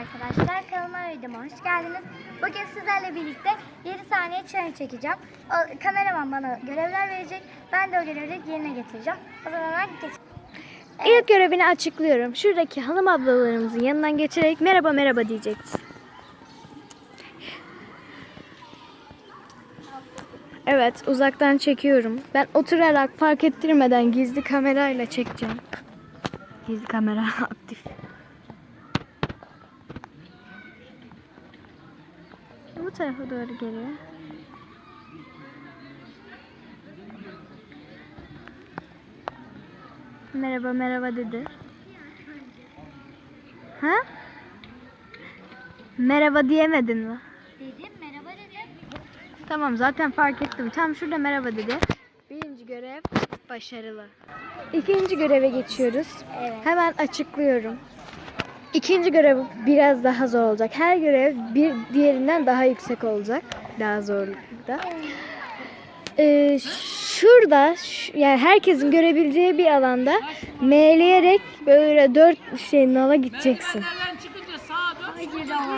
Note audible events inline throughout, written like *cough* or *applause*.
arkadaşlar. Kanalıma videoma hoş geldiniz. Bugün sizlerle birlikte 7 saniye challenge çekeceğim. O, kameraman bana görevler verecek. Ben de o görevleri yerine getireceğim. O zaman hemen geç. İlk görevini açıklıyorum. Şuradaki hanım ablalarımızın yanından geçerek merhaba merhaba diyeceksin. Evet uzaktan çekiyorum. Ben oturarak fark ettirmeden gizli kamerayla çekeceğim. Gizli kamera *laughs* aktif. Bu tarafa doğru geliyor. Merhaba merhaba dedi. Ha? Merhaba diyemedin mi? Dedim merhaba dedim. Tamam zaten fark ettim. Tam şurada merhaba dedi. Birinci görev başarılı. İkinci göreve geçiyoruz. Evet. Hemen açıklıyorum. İkinci görev biraz daha zor olacak. Her görev bir diğerinden daha yüksek olacak. Daha zorlukta. Ee, şurada yani herkesin görebileceği bir alanda meyleyerek böyle dört şey nala gideceksin.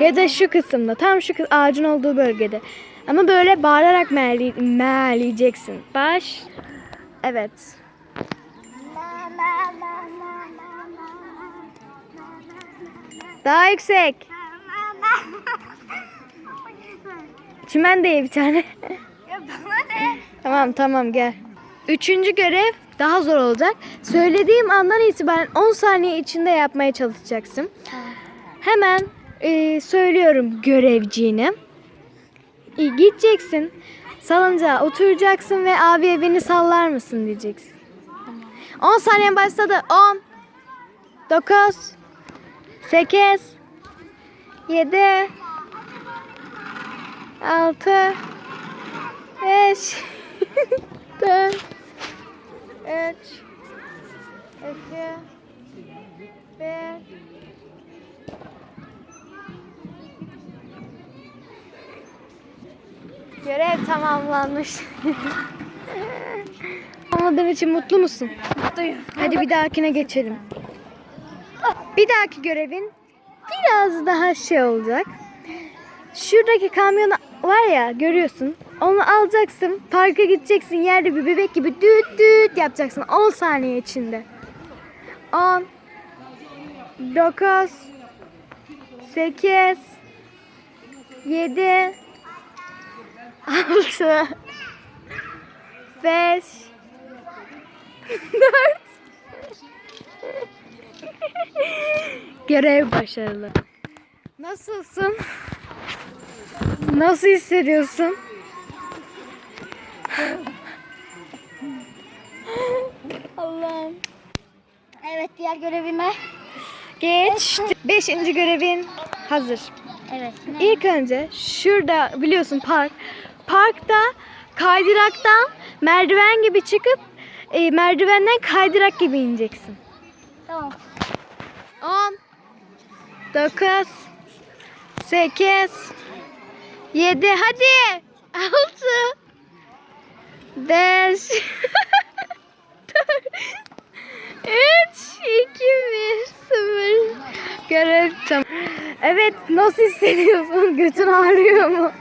Ya da şu kısımda tam şu ağacın olduğu bölgede. Ama böyle bağırarak meğli, meğleyeceksin. Baş. Evet. Daha yüksek. Çimen de bir tane. Tamam tamam gel. Üçüncü görev daha zor olacak. Söylediğim andan itibaren 10 saniye içinde yapmaya çalışacaksın. Hemen e, söylüyorum görevciğine. E, gideceksin. Salıncağa oturacaksın ve abiye beni sallar mısın diyeceksin. 10 saniye başladı. 10 9 8 7 6 5 4 3 2 1 Görev tamamlanmış. Anladığın için mutlu musun? Mutluyum. Hadi bir dahakine geçelim. Bir dahaki görevin biraz daha şey olacak. Şuradaki kamyon var ya görüyorsun. Onu alacaksın. Parka gideceksin. Yerde bir bebek gibi düt düt yapacaksın. 10 saniye içinde. 10 9 8 7 6 5 4 Görev başarılı. Nasılsın? Nasıl hissediyorsun? Allah'ım. Evet diğer görevime. Geç. Beşinci görevin hazır. Evet. İlk önce şurada biliyorsun park. Parkta kaydıraktan merdiven gibi çıkıp e, merdivenden kaydırak gibi ineceksin. Tamam. 10 9 8 7 hadi 6 5 4 3 2 1 0 Görev tamam. Evet nasıl hissediyorsun? Götün ağrıyor mu?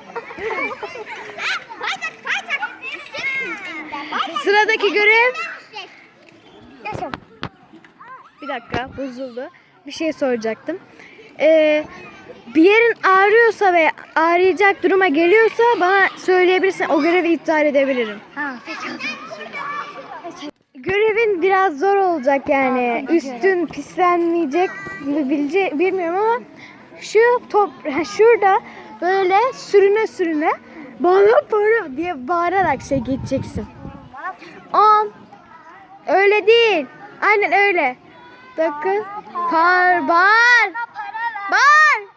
Sıradaki görev. Bir dakika bozuldu. Bir şey soracaktım. Ee, bir yerin ağrıyorsa ve ağrıyacak duruma geliyorsa bana söyleyebilirsin. O görevi iptal edebilirim. Ha. Peki. Görevin biraz zor olacak yani. Üstün pislenmeyecek mi bilce, bilmiyorum ama şu top ha, şurada böyle sürüne sürüne bana para diye bağırarak şey geçeceksin. 10 Öyle değil. Aynen öyle. 9 Par bağır. Bağır.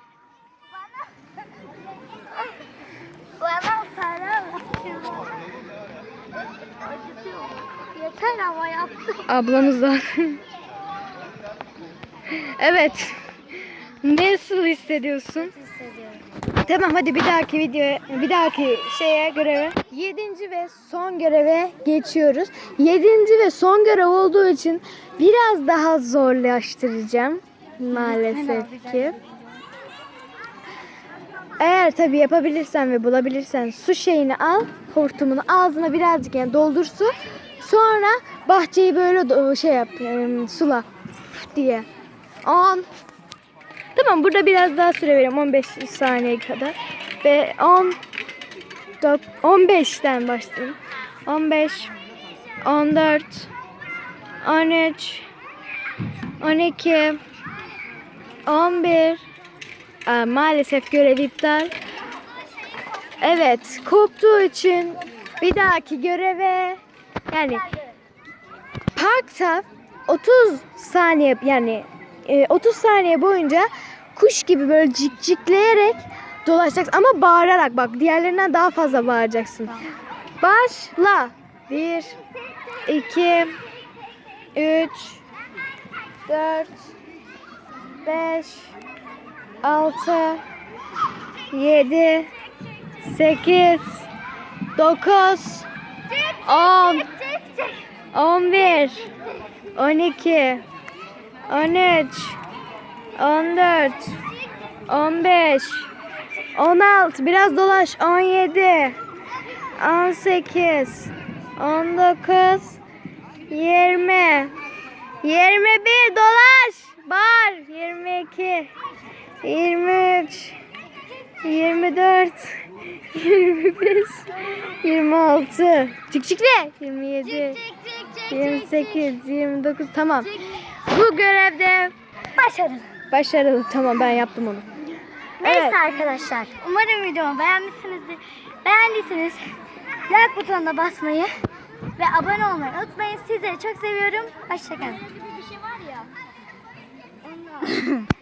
Bana para. Yeter ama yaptım. Ablamız da. evet. Nasıl hissediyorsun? Hissediyorum. Tamam hadi bir dahaki videoya, bir dahaki şeye göreve. Yedinci ve son göreve geçiyoruz. Yedinci ve son görev olduğu için biraz daha zorlaştıracağım maalesef ki. Eğer tabii yapabilirsen ve bulabilirsen su şeyini al, hortumunu ağzına birazcık yani doldur su. Sonra bahçeyi böyle şey yap, em, sula diye. 10 Tamam burada biraz daha süre veriyorum 15 saniye kadar. Ve 10 dok- 15'ten başlayayım. 15 14 13 12 11 Aa, maalesef görev iptal. Evet, koptuğu için bir dahaki göreve yani parkta 30 saniye yani e, 30 saniye boyunca kuş gibi böyle cikcikleyerek dolaşacaksın ama bağırarak bak diğerlerinden daha fazla bağıracaksın. Başla. 1 2 3 4 5 6 7 8 9 10 11 12 13 14 15 16 biraz dolaş. 17 18 19 20 21 dolaş. Bağır 22 23 24 25 26 Çık çık ne? 27 28 29 tamam. Bu görevde Başarılı. başarılı. Tamam ben yaptım onu. Neyse Evet. arkadaşlar. Umarım videomu beğenmişsinizdir. Beğendiyseniz like butonuna basmayı ve abone olmayı unutmayın. Sizleri çok seviyorum. Hoşçakalın. Bir şey var ya. *laughs*